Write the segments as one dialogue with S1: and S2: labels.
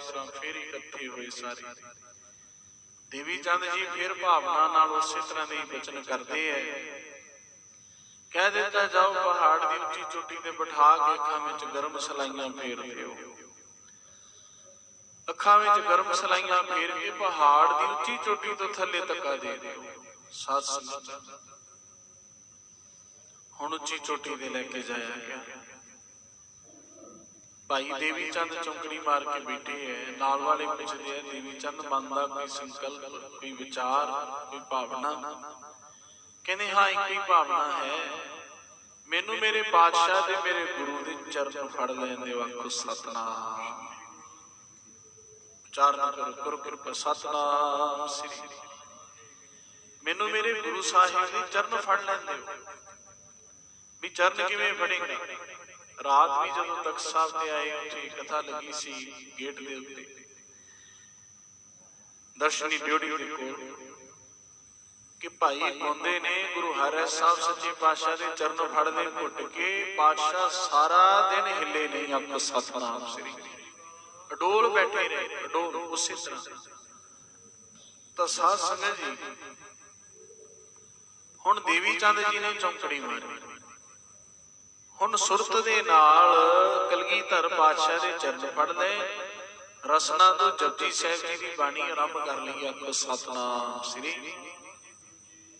S1: ਚੜਿਆ ਫੇਰ ਇਕੱਠੇ ਹੋਏ ਸਾਰੇ। ਦੇਵੀ ਚੰਦ ਜੀ ਫਿਰ ਭਾਵਨਾ ਨਾਲ ਉਸੇ ਤਰ੍ਹਾਂ ਦੇ ਬਚਨ ਕਰਦੇ ਐ। ਕਹਿ ਦਿੱਤਾ, ਜਾਓ ਪਹਾੜ ਦੀ ਉੱਚੀ ਚੋਟੀ ਤੇ ਬਿਠਾ ਕੇ ਅੱਖਾਂ ਵਿੱਚ ਗਰਮ ਸਲਾਈਆਂ ਫੇਰ ਦਿਓ। ਅੱਖਾਂ ਵਿੱਚ ਗਰਮ ਸਲਾਈਆਂ ਫੇਰ ਕੇ ਪਹਾੜ ਦੀ ਉੱਚੀ ਚੋਟੀ ਤੋਂ ਥੱਲੇ ਤੱਕਾ ਦੇ ਦਿਓ। ਸਾਧ ਸੰਗਤ ਹੁਣ ਉੱਚੀ ਚੋਟੀ ਤੇ ਲੈ ਕੇ ਜਾਇਆ ਗਿਆ। ਭਾਈ ਦੇਵੀ ਚੰਦ ਚੌਂਕੜੀ ਮਾਰ ਕੇ ਬੈਠੇ ਐ। ਨਾਲ ਵਾਲੇ ਪੁੱਛਦੇ ਐ, ਦੇਵੀ ਚੰਦ ਮਨ ਦਾ ਕੋਈ ਸੰਕਲਪ, ਕੋਈ ਵਿਚਾਰ, ਕੋਈ ਭਾਵਨਾ? ਕਹਿੰਦੇ, ਹਾਂ, ਇੱਕ ਹੀ ਭਾਵਨਾ ਹੈ। ਮੈਨੂੰ ਮੇਰੇ ਪਾਤਸ਼ਾਹ ਤੇ ਮੇਰੇ ਗੁਰੂ ਦੇ ਚਰਨ ਫੜ ਲੈਣ ਦੇ ਆਖੋ ਸਤਨਾਮ। ਉਚਾਰਨ ਕਰੋ ਕਰੋ ਕਿਰਪਾ, ਸਤਨਾਮ ਸ੍ਰੀ ਮੈਨੂੰ ਮੇਰੇ ਗੁਰੂ ਸਾਹਿਬ ਦੇ ਚਰਨ ਫੜ ਲੈਣ ਦਿਓ। ਵੀ ਚਰਨ ਕਿਵੇਂ ਫੜੇਗਾ? ਰਾਤ ਵੀ ਜਦੋਂ ਤਖਤ ਸਾਹਿਬ ਤੇ ਆਏ, ਉੱਥੇ ਕਥਾ ਲੱਗੀ ਸੀ ਗੇਟ ਦੇ ਉੱਤੇ। ਦਰਸ਼ਨੀ ਡਿਊਟੀ ਦੇ ਕੋਲ ਕਿ ਭਾਈ ਗੋਂਦੇ ਨੇ, ਗੁਰੂ ਹਰਿ ਸਾਹਿਬ ਸੱਚੇ ਪਾਤਸ਼ਾਹ ਦੇ ਚਰਨ ਫੜਦੇ ਲੈ ਘੁੱਟ ਕੇ ਪਾਤਸ਼ਾਹ ਸਾਰਾ ਦਿਨ ਹਿੱਲੇ ਨਹੀਂ ਆਪ ਸਤਨਾਮ ਸ੍ਰੀ। ਅਡੋਲ ਬੈਠੇ ਰਹੇ, ਅਡੋਲ ਉਸੇ ਤਰ੍ਹਾਂ। ਤਾਂ ਸਾਧ ਸੰਗਤ ਜੀ, ਹੁਣ ਦੇਵੀ ਚੰਦ ਜੀ ਨੇ ਚੌਂਕੜੀ ਮਾਰੀ। ਹੁਣ ਸੁਰਤ ਦੇ ਨਾਲ ਕਲਗੀਧਰ ਪਾਤਸ਼ਾਹ ਦੇ ਚਰਨ ਫੜ ਲਏ। ਰਸਨਾ ਤੋਂ ਜਪਜੀ ਸਾਹਿਬ ਜੀ ਦੀ ਬਾਣੀ ਆਰੰਭ ਕਰ ਲਈ ਆਖੋ, ਸਤਨਾਮ ਸ੍ਰੀ।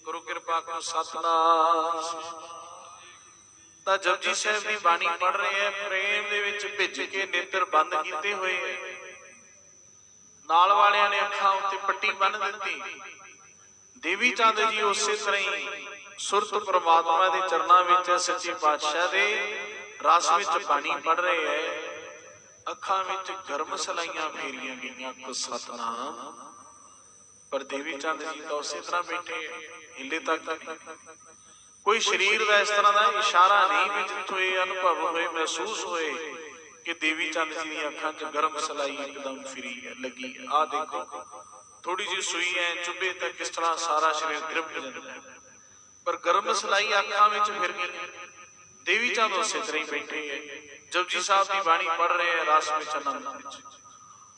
S1: ਗੁਰੂ ਕਿਰਪਾ ਕਰੋ, ਸਤਨਾਮ ਤਾਂ ਜਪਜੀ ਸਾਹਿਬ ਦੀ ਬਾਣੀ ਪੜ ਰਹੇ ਹੈ, ਪ੍ਰੇਮ ਦੇ ਵਿੱਚ ਭਿੱਜ ਕੇ ਨੇਤਰ ਬੰਦ ਕੀਤੇ ਹੋਏ ਹੈ। ਨਾਲ ਵਾਲਿਆਂ ਨੇ ਅੱਖਾਂ ਉੱਤੇ ਪੱਟੀ ਬੰਨ ਦਿੱਤੀ। ਦੇਵੀ ਚੰਦ ਜੀ ਉਸੇ ਤਰ੍ਹਾਂ ਹੀ ਸੁਰਤ ਪ੍ਰਮਾਤਮਾ ਦੇ ਚਰਨਾਂ ਵਿੱਚ ਸੱਚੇ ਪਾਤਸ਼ਾਹ ਦੇ ਰਸ ਵਿੱਚ ਪਾਣੀ ਪੜ ਰਹੇ ਹੈ ਅੱਖਾਂ ਵਿੱਚ ਗਰਮ ਸਲਾਈਆਂ ਫੇਰੀਆਂ ਗਈਆਂ ਕੋ ਸਤਨਾਮ। ਪਰ ਦੇਵੀ ਚੰਦ ਜੀ ਤਾਂ ਉਸੇ ਤਰ੍ਹਾਂ ਬੈਠੇ ਹਿੱਲੇ ਤੱਕ ਕੋਈ ਸਰੀਰ ਦਾ ਇਸ ਤਰ੍ਹਾਂ ਦਾ ਇਸ਼ਾਰਾ ਨਹੀਂ ਵੀ ਜਿੱਥੋਂ ਇਹ ਅਨੁਭਵ ਹੋਏ, ਮਹਿਸੂਸ ਹੋਏ ਕਿ ਦੇਵੀ ਚੰਦ ਜੀ ਦੀਆਂ ਅੱਖਾਂ 'ਚ ਗਰਮ ਸਲਾਈ ਇੱਕਦਮ ਫਿਰੀ ਹੈ ਲੱਗੀ। ਆ ਦੇਖੋ ਥੋੜੀ ਜਿਹੀ ਸੂਈ ਹੈ ਚੁੱਭੇ ਤਾਂ ਕਿਸ ਤਰ੍ਹਾਂ ਸਾਰਾ ਸਰੀਰ ਗ੍ਰਿਪ ਜਾਂਦਾ ਹੈ। ਪਰ ਗਰਮ ਸਲਾਈ ਅੱਖਾਂ ਵਿੱਚ ਫਿਰ ਗਈ ਦੇਵੀ ਚੰਦ ਉਸੇ ਤਰ੍ਹਾਂ ਹੀ ਬੈਠੇ ਹੈ। ਜਪਜੀ ਸਾਹਿਬ ਦੀ ਬਾਣੀ ਪੜ ਰਹੇ ਹੈ, ਰਸ ਵਿੱਚ, ਆਨੰਦ ਵਿੱਚ।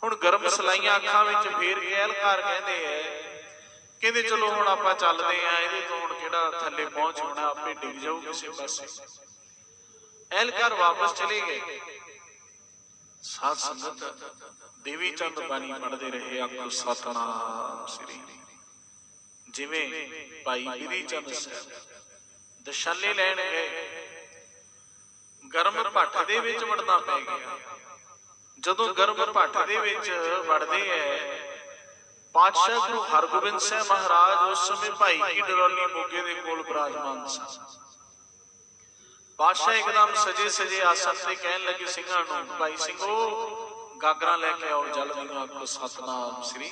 S1: ਹੁਣ ਗਰਮ ਸਲਾਈਆਂ ਅੱਖਾਂ ਵਿੱਚ ਫੇਰ ਕੇ ਅਹਲਕਾਰ ਕਹਿੰਦੇ ਐ ਕਹਿੰਦੇ ਚਲੋ ਹੁਣ ਆਪਾਂ ਚੱਲਦੇ ਆ ਇਹਦੇ ਤੋਂ ਹੁਣ ਕਿਹੜਾ ਥੱਲੇ ਪਹੁੰਚ ਹੋਣਾ, ਆਪੇ ਡਿੱਗ ਜਾਊ ਕਿਸੇ ਪਾਸੇ ਐਲਕਾਰ ਵਾਪਸ ਚਲੇ ਗਏ। ਸਾਧ ਸੰਗਤ, ਦੇਵੀ ਚੰਦ ਬਾਣੀ ਪੜਦੇ ਰਹੇ, ਆਖੋ ਸਤਨਾਮ ਸ੍ਰੀ। ਜਿਵੇਂ ਭਾਈ ਬਿਧੀ ਚੰਦ ਸਾਹਿਬ। ਦਸ਼ਾਲੇ ਲੈਣ ਗਏ। ਗਰਮ ਭੱਠ ਦੇ ਵਿੱਚ ਵੜਨਾ ਪੈ ਗਿਆ। ਜਦੋਂ ਗਰਮ ਭੱਠ ਦੇ ਵਿੱਚ ਵੜਦੇ ਐ ਪਾਤਸ਼ਾਹ ਗੁਰੂ ਹਰਗੋਬਿੰਦ ਸਾਹਿਬ ਮਹਾਰਾਜ ਉਸ ਸਮੇਂ ਭਾਈ ਕੀ ਡਰੋਲੀ ਮੋਗੇ ਦੇ ਕੋਲ ਬਿਰਾਜਮਾਨ ਸਨ। ਪਾਤਸ਼ਾਹ ਇੱਕਦਮ ਸਜੇ ਸਜੇ ਆਸਨ ਤੇ ਕਹਿਣ ਲੱਗੇ ਸਿੰਘਾਂ ਨੂੰ ਭਾਈ ਸਿੰਘੋ ਗਾਗਰਾਂ ਲੈ ਕੇ ਆਓ ਜਲ ਦੀਆਂ ਆਖੋ ਸਤਨਾਮ ਸ੍ਰੀ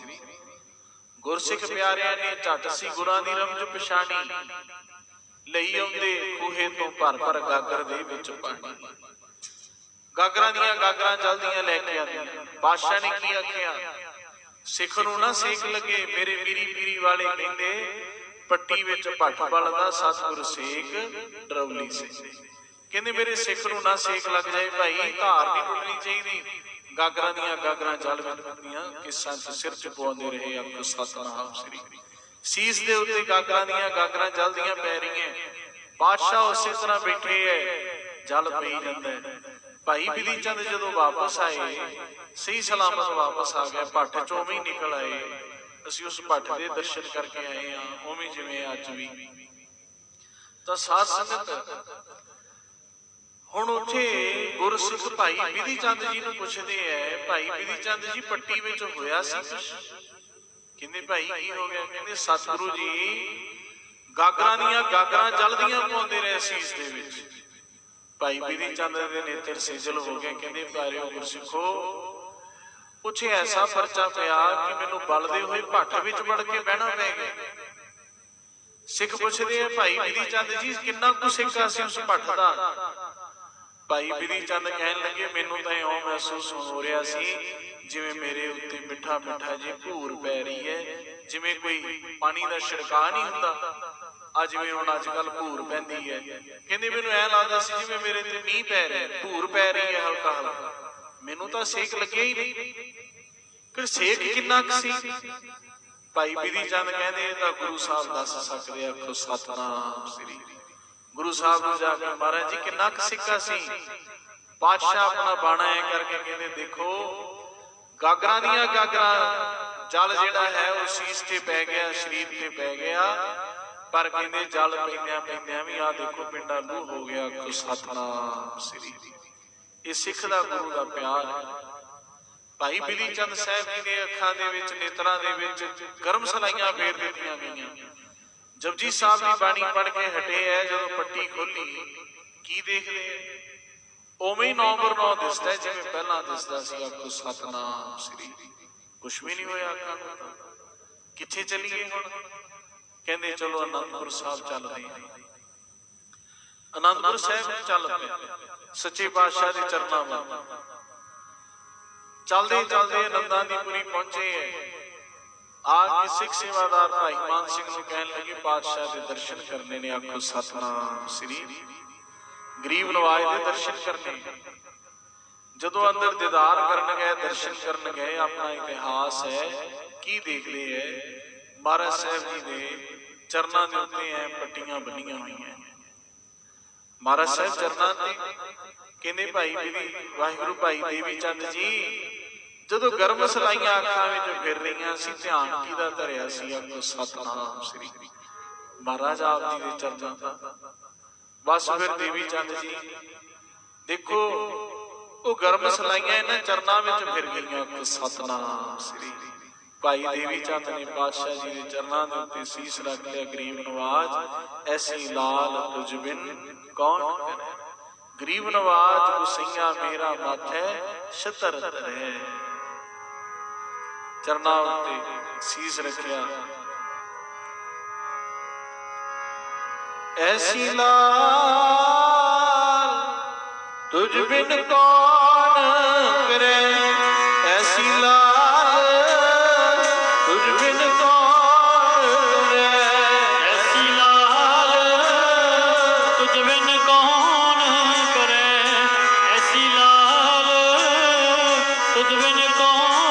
S1: ਗੁਰਸਿੱਖ ਪਿਆਰਿਆਂ ਨੇ ਝਟ ਸੀ ਗੁਰਾਂ ਦੀ ਰਮਜ ਪਛਾਣੀ। ਲਈ ਆਉਂਦੇ ਖੂਹੇ ਤੋਂ ਭਰ ਭਰ ਗਾਗਰ ਦੇ ਵਿੱਚ ਪਾਣੀ। ਗਾਗਰਾਂ ਦੀਆਂ ਗਾਗਰਾਂ ਜਲਦੀਆਂ ਲੈ ਕੇ ਆਉਂਦੀਆਂ। ਬਾਦਸ਼ਾਹ ਨੇ ਕੀ ਆਖਿਆ? ਸਿੱਖ ਨੂੰ ਨਾ ਸੇਕ ਲੱਗੇ ਮੇਰੇ ਪੀਰੀ ਪੀਰੀ ਵਾਲੇ ਕਹਿੰਦੇ ਪੱਟੀ ਵਿੱਚ ਭੱਠ ਬਲਦਾ ਸਤਿਗੁਰ ਸੇਕ ਡਰੌਲੀ ਸੇ ਕਹਿੰਦੇ ਮੇਰੇ ਸਿੱਖ ਨੂੰ ਨਾ ਸੇਕ ਲੱਗ ਜਾਏ ਭਾਈ ਧਾਰ ਨਹੀਂ ਟੁੱਟਣੀ ਚਾਹੀਦੀ। ਗਾਗਰਾਂ ਦੀਆਂ ਗਾਗਰਾਂ ਜਲ ਵਿੱਚ ਕਿਸਾਂ 'ਚ ਸਿਰ 'ਚ ਪਵਾਉਂਦੇ ਰਹੇ ਆਪ ਸਤਨਾਮ ਸ੍ਰੀ। ਸੀਸ ਦੇ ਉੱਤੇ ਗਾਗਰਾਂ ਦੀਆਂ ਗਾਗਰਾਂ ਜਲਦੀਆਂ ਪੈ ਰਹੀਆਂ। ਬਾਦਸ਼ਾਹ ਉਸੇ ਤਰ੍ਹਾਂ ਬੈਠੇ ਐ, ਜਲ ਪਈ ਜਾਂਦਾ ਭਾਈ ਬਿਲੀ ਚੰਦ ਜਦੋਂ ਵਾਪਸ ਆਏ, ਸਹੀ ਸਲਾਮਤ ਵਾਪਸ ਆ ਗਏ ਭੱਠ ਚੋਂ ਵੀ ਨਿਕਲ ਆਏ। ਅਸੀਂ ਉਸ ਭੱਠ ਦੇ ਦਰਸ਼ਨ ਕਰਕੇ ਆਏ ਆ ਉਵੇਂ ਜਿਵੇਂ ਅੱਜ ਵੀ। ਤਾਂ ਸਾਧ ਸੰਗਤ ਹੁਣ ਉੱਥੇ ਗੁਰਸਿੱਖ ਭਾਈ ਬਿਧੀ ਚੰਦ ਜੀ ਨੂੰ ਪੁੱਛਦੇ ਐ, ਭਾਈ ਬਿਧੀ ਚੰਦ ਜੀ ਪੱਟੀ ਵਿੱਚ ਹੋਇਆ ਸੀ ਕਹਿੰਦੇ ਭਾਈ, ਕੀ ਹੋ ਗਿਆ? ਕਹਿੰਦੇ ਸਤਿਗੁਰੂ ਜੀ, ਗਾਗਰਾਂ ਦੀਆਂ ਗਾਗਰਾਂ ਜਲਦੀਆਂ ਪਾਉਂਦੇ ਰਹੇ ਸੀਸ ਦੇ ਵਿੱਚ। ਭਾਈ ਬਿਧੀ ਚੰਦ ਦੇ ਨੇਤਰ ਸੇਜਲ ਹੋ ਗਏ। ਕਹਿੰਦੇ ਪਿਆਰਿਓ ਗੁਰਸਿੱਖੋ ਪੁੱਛੇ ਐਸਾ ਪਰਚਾ ਪਿਆ ਕਿ ਮੈਨੂੰ ਬਲਦੇ ਹੋਏ ਭੱਠ ਵਿੱਚ ਵੜ ਕੇ ਬਹਿਣਾ ਪੈ ਗਿਆ। ਸਿੱਖ ਪੁੱਛਦੇ ਆ ਭਾਈ ਬਿਧੀ ਚੰਦ ਜੀ, ਕਿੰਨਾ ਕੁ ਸਿੱਖਾ ਸੀ ਉਸ ਭੱਠ ਦਾ? ਭਾਈ ਬਿਧੀ ਚੰਦ ਕਹਿਣ ਲੱਗੇ, ਮੈਨੂੰ ਤਾਂ ਇਉਂ ਮਹਿਸੂਸ ਹੋ ਰਿਹਾ ਸੀ ਜਿਵੇਂ ਮੇਰੇ ਉੱਤੇ ਮਿੱਠਾ ਮਿੱਠਾ ਜੇ ਭੂਰ ਪੈ ਰਹੀ ਹੈ, ਜਿਵੇਂ ਕੋਈ ਪਾਣੀ ਦਾ ਛਿੜਕਾ ਨਹੀਂ ਹੁੰਦਾ। ਆ ਜਿਵੇਂ ਹੁਣ ਅੱਜ ਕੱਲ ਭੂਰ ਪੈਂਦੀ ਹੈ। ਕਹਿੰਦੇ, ਮੈਨੂੰ ਐ ਲੱਗਦਾ ਸੀ ਜਿਵੇਂ ਮੇਰੇ ਤੇ ਮੀਂਹ ਪੈ ਰਿਹਾ, ਭੂਰ ਪੈ ਰਹੀ ਹੈ ਹਲਕਾ ਹਲਕਾ। ਮੈਨੂੰ ਤਾਂ ਸੇਕ ਲੱਗਿਆ ਹੀ ਨਹੀਂ। ਕਿ ਸੇਕ ਕਿੰਨਾ ਕੁ ਸੀ? ਭਾਈ ਬਿਧੀ ਚੰਦ ਕਹਿੰਦੇ, ਇਹ ਤਾਂ ਗੁਰੂ ਸਾਹਿਬ ਦੱਸ ਸਕਦੇ ਆ, ਆਖੋ, ਸਤਨਾਮ ਸ੍ਰੀ ਗੁਰੂ ਸਾਹਿਬ ਨੂੰ ਜਾ ਕੇ ਮਹਾਰਾਜ ਜੀ ਕਿੰਨਾ ਕੁ ਸਿੱਕਾ ਸੀ? ਪਾਤਸ਼ਾਹ ਆਪਣਾ ਬਾਣਾ ਐ ਕਰਕੇ ਕਹਿੰਦੇ, ਦੇਖੋ, ਗਾਗਰਾਂ ਦੀਆਂ ਗਾਗਰਾਂ, ਜਲ ਜਿਹੜਾ ਹੈ ਉਹ ਸੀਸ ਤੇ ਪੈ ਗਿਆ, ਸ਼ਰੀਰ ਤੇ ਪੈ ਗਿਆ, ਪਰ ਕਹਿੰਦੇ ਜਲ ਪੈਂਦਿਆਂ ਪੈਂਦਿਆਂ ਵੀ ਆ ਦੇਖੋ ਪਿੰਡਾ ਲੂ ਹੋ ਗਿਆ ਕੋ ਸਤਨਾਮ ਸ੍ਰੀ ਇਹ ਸਿੱਖ ਦਾ ਗੁਰੂ ਦਾ ਪਿਆਰ ਹੈ। ਭਾਈ ਬਿਧੀ ਚੰਦ ਸਾਹਿਬ ਜੀ ਦੇ ਅੱਖਾਂ ਦੇ ਵਿੱਚ, ਨੇਤਰਾਂ ਦੇ ਵਿੱਚ ਗਰਮ ਸਲਾਈਆਂ ਫੇਰ ਦਿੱਤੀਆਂ ਗਈਆਂ। ਜਪਜੀ ਸਾਹਿਬ ਦੀ ਬਾਣੀ ਪੜ੍ਹ ਕੇ ਹਟੇ ਐ, ਜਦੋਂ ਪੱਟੀ ਖੋਲੀ, ਕੀ ਦੇਖਦੇ ਉਵੇਂ ਹੀ ਨੰਬਰ 9 ਦਿਸਦਾ ਜਿਵੇਂ ਪਹਿਲਾਂ ਦਿਸਦਾ ਸੀ ਆਖੋ ਸਤਨਾਮ ਸ੍ਰੀ। ਕੁਛ ਵੀ ਨਹੀਂ ਹੋਇਆ ਅੱਖਾਂ ਨੂੰ ਕਿੱਥੇ ਚੱਲੀਏ ਹੁਣ? ਕਹਿੰਦੇ, ਚਲੋ ਅਨੰਦਪੁਰ ਸਾਹਿਬ ਚੱਲਦੇ ਹਾਂ। ਅਨੰਦਪੁਰ ਸਾਹਿਬ ਚੱਲ ਪਏ ਸੱਚੇ ਪਾਤਸ਼ਾਹ ਦੇ ਚਰਨਾਂ ਵੱਲ। ਚੱਲਦੇ ਚਲਦੇ ਅਨੰਦਾਂ ਦੀ ਪੁਰੀ ਪਹੁੰਚੇ ਐ। ਆ ਕੇ ਸਿੱਖ ਸੇਵਾਦਾਰ ਭਾਈ ਮਾਨ ਸਿੰਘ ਨੂੰ ਕਹਿਣ ਲੱਗੇ, ਪਾਤਸ਼ਾਹ ਦੇ ਦਰਸ਼ਨ ਕਰਨੇ ਨੇ, ਆਖੋ ਸਤਨਾਮ ਸ੍ਰੀ ਗਰੀਬ ਨਵਾਜ ਦੇ ਦਰਸ਼ਨ ਕਰਨੇ ਜਦੋਂ ਅੰਦਰ ਦੀਦਾਰ ਕਰਨ ਗਏ, ਦਰਸ਼ਨ ਕਰਨ ਗਏ, ਆਪਣਾ ਇਤਿਹਾਸ ਹੈ, ਕੀ ਦੇਖਦੇ ਐ ਮਹਾਰਾਜ ਸਾਹਿਬ ਜੀ ਦੇ ਚਰਨਾਂ ਦੇ ਉੱਤੇ ਐ ਪੱਟੀਆਂ ਬੰਨੀਆਂ ਹੋਈਆਂ। ਮਹਾਰਾਜ ਸਾਹਿਬ ਚਰਨਾਂ ਤੇ ਕਹਿੰਦੇ, ਭਾਈ ਬੀਬੀ ਵਾਹਿਗੁਰੂ, ਭਾਈ ਦੇਵੀ ਚੰਦ ਜੀ ਜਦੋਂ ਗਰਮ ਸਲਾਈਆਂ ਅੱਖਾਂ ਵਿੱਚ ਫਿਰ ਰਹੀਆਂ ਸੀ, ਧਿਆਨ ਕਿਹਦਾ ਧਰਿਆ ਸੀ? ਆਖੋ, ਸਤਨਾਮ ਸ੍ਰੀ ਮਹਾਰਾਜ ਆਪ ਜੀ ਦੇ ਚਰਨਾਂ ਦਾ। ਬਸ ਫਿਰ ਦੇਵੀ ਚੰਦ ਜੀ, ਦੇਖੋ, ਉਹ ਗਰਮ ਸਲਾਈਆਂ ਇਹਨਾਂ ਚਰਨਾਂ ਵਿੱਚ ਫਿਰ ਗਈਆਂ। ਆਖੋ, ਸਤਨਾਮ ਸ੍ਰੀ ਭਾਈ ਦੇਵੀ ਚੰਦ ਨੇ ਪਾਤਸ਼ਾਹ ਜੀ ਦੇ ਚਰਨਾਂ ਦੇ ਉੱਤੇ ਸੀਸ ਰੱਖ ਲਿਆ। ਗਰੀਬ ਨਵਾਜ, ਐਸੀ ਲਾਲ ਤੁਝ ਕੌਣ ਕਰੇ? ਗਰੀਬ ਨਵਾਜ ਗੁਸਈਆ ਮੇਰਾ ਮਾਥੈ ਛਤਰ ਧਰੇ। ਚਰਨਾਂ ਉੱਤੇ ਸੀਸ ਰੱਖਿਆ। ਐਸੀ ਲਾਲ ਤੁਝ ਬਿਨ ਕੌਣ ਕਰੇ? ਐਸੀ ਲਾਲ ਤੁਝ ਬਿਨ ਕੌਣ ਕਰੇ?
S2: ਐਸੀ ਲਾਲ ਤੁਝ ਬਿਨ ਕੌਣ ਕਰੇ? ਐਸੀ ਲਾਲ ਤੁਝ ਬਿਨ ਕੌਣ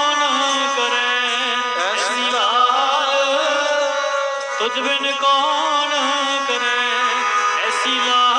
S2: ਤੁਝ ਬਿਨ ਕੌਣ ਕਰੇ? ਐਸੀ ਲਾਲ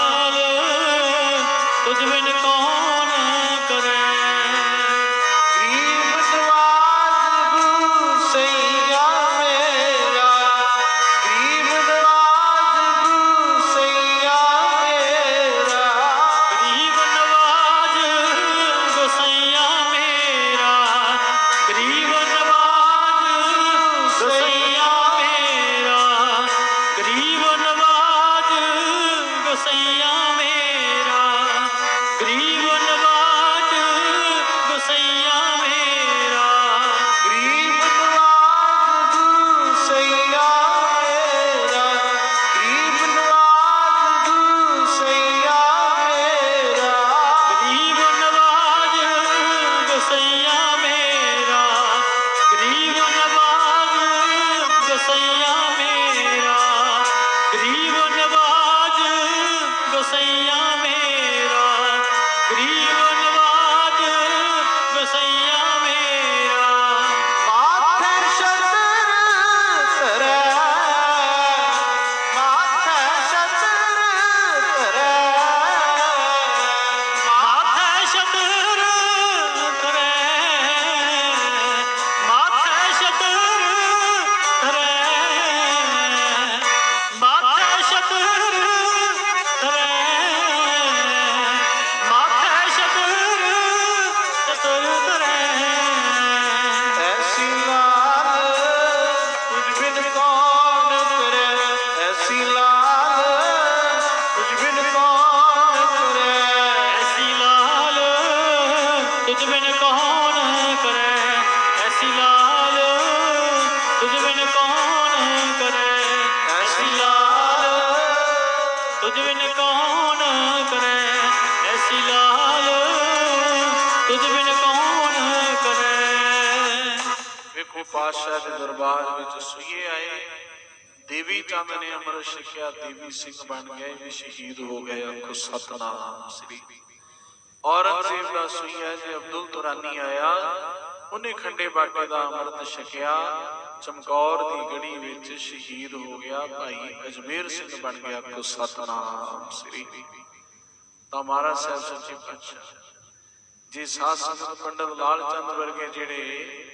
S2: Hallelujah.
S1: Hallelujah. ਪਾਤਸ਼ਾਹ ਦੇ ਦਰਬਾਰ ਵਿੱਚ ਸੂਏ ਆਏ। ਦੇਵੀ ਚੰਦ ਨੇ ਅਮਰ ਛਕਿਆ, ਦੇਵੀ ਸਿੰਘ ਬਣ ਗਏ, ਵੀ ਸ਼ਹੀਦ ਹੋ ਗਏ ਆਖੋ ਸਤਨਾਮ ਸ੍ਰੀ। ਔਰੰਗਜ਼ੇਬ ਦਾ ਸੂਈਆ ਜੇ ਅਬਦੁਲ ਤੁਰਾਨੀ ਆਇਆ, ਉਹਨੇ ਖੰਡੇ ਬਾਟੇ ਦਾ ਅੰਮ੍ਰਿਤ ਛਕਿਆ, ਚਮਕੌਰ ਦੀ ਗੜੀ ਵਿੱਚ ਸ਼ਹੀਦ ਹੋ ਗਿਆ, ਭਾਈ ਅਜਮੇਰ ਸਿੰਘ ਬਣ ਗਿਆ ਆਖੋ ਸਤਨਾਮ ਸ੍ਰੀ। ਤਾਂ ਮਹਾਰਾਜ ਸਾਹਿਬ ਸੱਚੇ ਪਾਤਸ਼ਾਹ, ਜੇ ਸਾਧ ਸੰਗਤ ਪੰਡਤ ਲਾਲ ਚੰਦ ਵਰਗੇ ਜਿਹੜੇ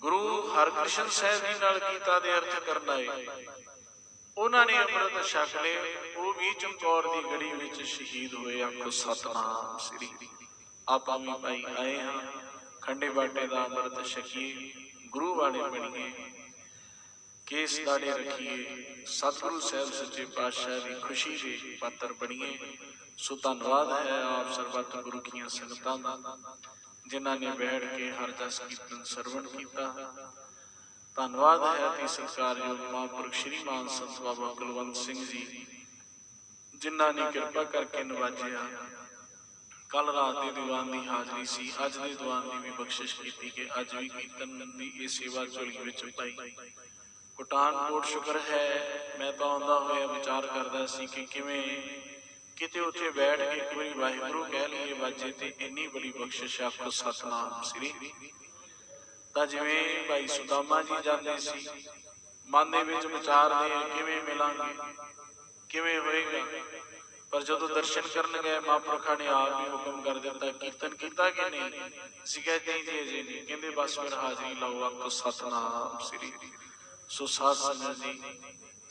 S1: ਗੁਰੂ ਹਰਕ੍ਰਿਸ਼ਨ ਸਾਹਿਬ ਜੀ ਨਾਲ ਗੀਤਾ ਦੇ ਅਰਥ ਕਰਨ ਆਏ। ਉਹਨਾਂ ਨੇ ਅੰਮ੍ਰਿਤ ਛਕ ਲਏ। ਉਹ ਵੀ ਚਮਕੌਰ ਦੀ ਗੜੀ ਵਿੱਚ ਸ਼ਹੀਦ ਹੋਏ ਆਖੋ, ਸਤਨਾਮ ਸ੍ਰੀ ਆਪਾਂ ਵੀ ਭਾਈ ਆਏ ਹਾਂ। ਖੰਡੇ ਬਾਟੇ ਦਾ ਅੰਮ੍ਰਿਤ ਛਕੀਏ, ਗੁਰੂ ਵਾਲੇ ਬਣੀਏ। ਕੇਸ ਦਾੜੇ ਰੱਖੀਏ, ਸਤਿਗੁਰੂ ਸਾਹਿਬ ਸੱਚੇ ਪਾਤਸ਼ਾਹ ਦੀ ਖੁਸ਼ੀ ਦੇ ਪਾਤਰ ਬਣੀਏ। ਸੋ ਧੰਨਵਾਦ ਹੈ ਆਪ ਸਰਬੱਤ ਗੁਰੂ ਕੀਆਂ ਸੰਗਤਾਂ ਦਾ। ਜਿਨ੍ਹਾਂ ਨੇ ਬੈਠ ਕੇ ਹਰ ਜਸ ਕੀਰਤਨ ਸਰਵਣ ਕੀਤਾ ਧੰਨਵਾਦ ਹੈ ਤੇ ਸਤਿਕਾਰਯੋਗ ਮਹਾਂਪੁਰਖ ਸ਼੍ਰੀ ਮਾਨ ਸੰਤ ਬਾਬਾ ਕੁਲਵੰਤ ਸਿੰਘ ਜੀ ਜਿਨ੍ਹਾਂ ਨੇ ਕਿਰਪਾ ਕਰਕੇ ਨਵਾਜਿਆ ਕੱਲ ਰਾਤ ਦੇ ਦੀਵਾਨ ਦੀ ਹਾਜ਼ਰੀ ਸੀ ਅੱਜ ਦੇ ਦੀਵਾਨ ਦੀ ਵੀ ਬਖਸ਼ਿਸ਼ ਕੀਤੀ ਕਿ ਅੱਜ ਵੀ ਕੀਰਤਨ ਦੀ ਇਹ ਸੇਵਾ ਝੋਲੀ ਵਿੱਚ ਪਾਈ ਪਠਾਨਕੋਟ ਸ਼ੁਕਰ ਹੈ ਮੈਂ ਤਾਂ ਆਉਂਦਾ ਹੋਇਆ ਵਿਚਾਰ ਕਰਦਾ ਸੀ ਕਿ ਕਿਵੇਂ ਕਿਤੇ ਉੱਥੇ ਬੈਠ ਕੇ ਇੱਕ ਵਾਰੀ ਵਾਹਿਗੁਰੂ ਕਹਿ ਲਈਏ, ਵਾਜੇ ਤੇ ਇੰਨੀ ਬੜੀ ਬਖਸ਼ਿਸ਼ ਆਖੋ ਸਤਨਾਮ ਸ੍ਰੀ। ਤਾਂ ਜਿਵੇਂ ਭਾਈ ਸੁਦਾਮਾ ਜੀ ਜਾਂਦੇ ਸੀ, ਮਨ ਦੇ ਵਿੱਚ ਵਿਚਾਰਦੇ ਕਿਵੇਂ ਮਿਲਾਂਗੇ? ਕਿਵੇਂ ਹੋਏਗਾ? ਪਰ ਜਦੋਂ ਦਰਸ਼ਨ ਕਰਨ ਗਏ, ਮਹਾਂਪੁਰਖਾਂ ਨੇ ਆਪ ਹੀ ਹੁਕਮ ਕਰ ਦਿੱਤਾ, ਕੀਰਤਨ ਕੀਤਾ ਕਿ ਨਹੀਂ? ਅਸੀਂ ਕਹਿੰਦੇ ਜੀ ਜੀ ਜੀ ਨਹੀਂ। ਕਹਿੰਦੇ, ਬਸ ਫਿਰ ਹਾਜ਼ਰੀ ਲਾਓ ਆਖੋ ਸਤਨਾਮ ਸ੍ਰੀ। ਸੋ ਸਾਧ ਸੰਗਤ ਜੀ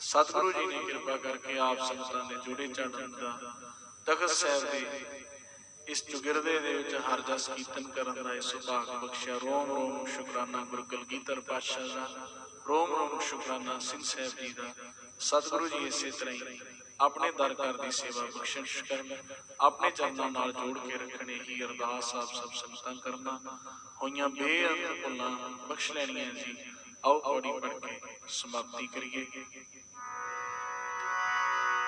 S1: ਸਤਿਗੁਰੂ ਜੀ ਨੇ ਕਿਰਪਾ ਕਰਕੇ ਆਪ ਸੰਗਤਾਂ ਦੇ ਜੋੜੇ ਚੜਨ ਦਾ ਤਖਤ ਸਾਹਿਬ ਦੇ ਇਸ ਚੁਗਿਰਦੇ ਦੇ ਵਿੱਚ ਹਰ ਜਸ ਕੀਰਤਨ ਕਰਨ ਦਾ ਇਹ ਸੁਭਾਗ ਬਖਸ਼ਿਆ। ਰੋਮ ਰੋਮ, ਸ਼ੁਕਰਾਨਾ ਗੁਰੂ ਕਲਗੀਧਰ ਪਾਤਸ਼ਾਹ ਦਾ। ਰੋਮ ਰੋਮ, ਸ਼ੁਕਰਾਨਾ ਸਿੰਘ ਸਾਹਿਬ ਜੀ ਦਾ। ਸਤਿਗੁਰੂ ਜੀ ਇਸੇ ਤਰ੍ਹਾਂ ਹੀ ਆਪਣੇ ਦਰ ਘਰ ਦੀ ਸੇਵਾ ਬਖਸ਼ਿਸ਼ ਕਰਨ, ਆਪਣੇ ਚਰਨਾਂ ਨਾਲ ਜੋੜ ਕੇ ਰੱਖਣੇ ਹੀ ਅਰਦਾਸ ਆਪ ਸਭ ਸੰਗਤਾਂ ਕਰਨਾ। ਹੋਈਆਂ ਬੇਅੰਤ ਭੁੱਲਾਂ ਬਖਸ਼ ਲੈਣੀਆਂ ਜੀ। ਆਓ ਪੌੜੀ ਪੜ ਕੇ ਸਮਾਪਤੀ ਕਰੀਏ।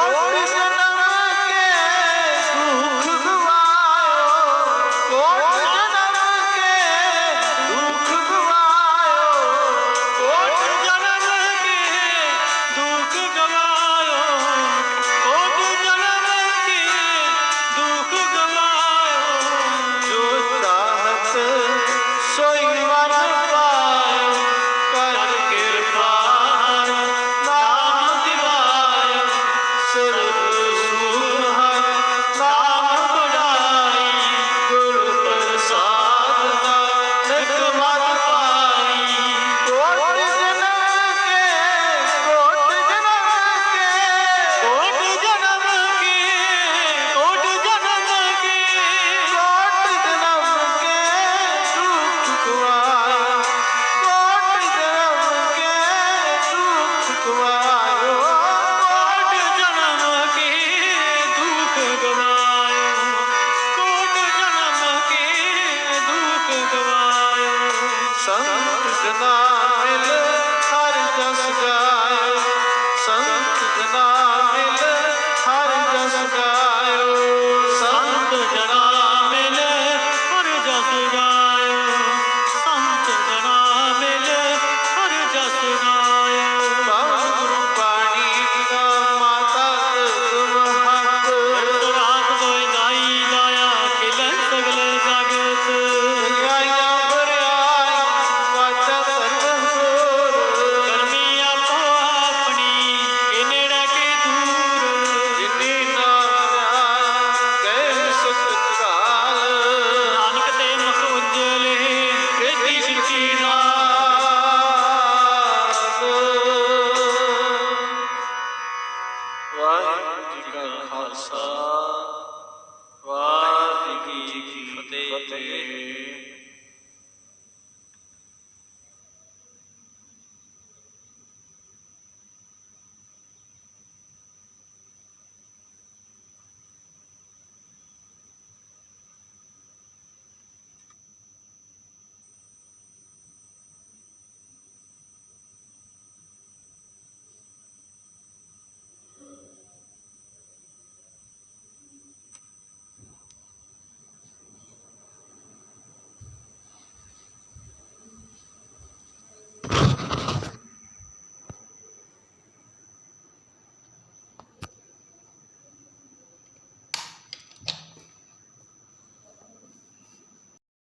S2: ¡Vamos! સંત
S1: જના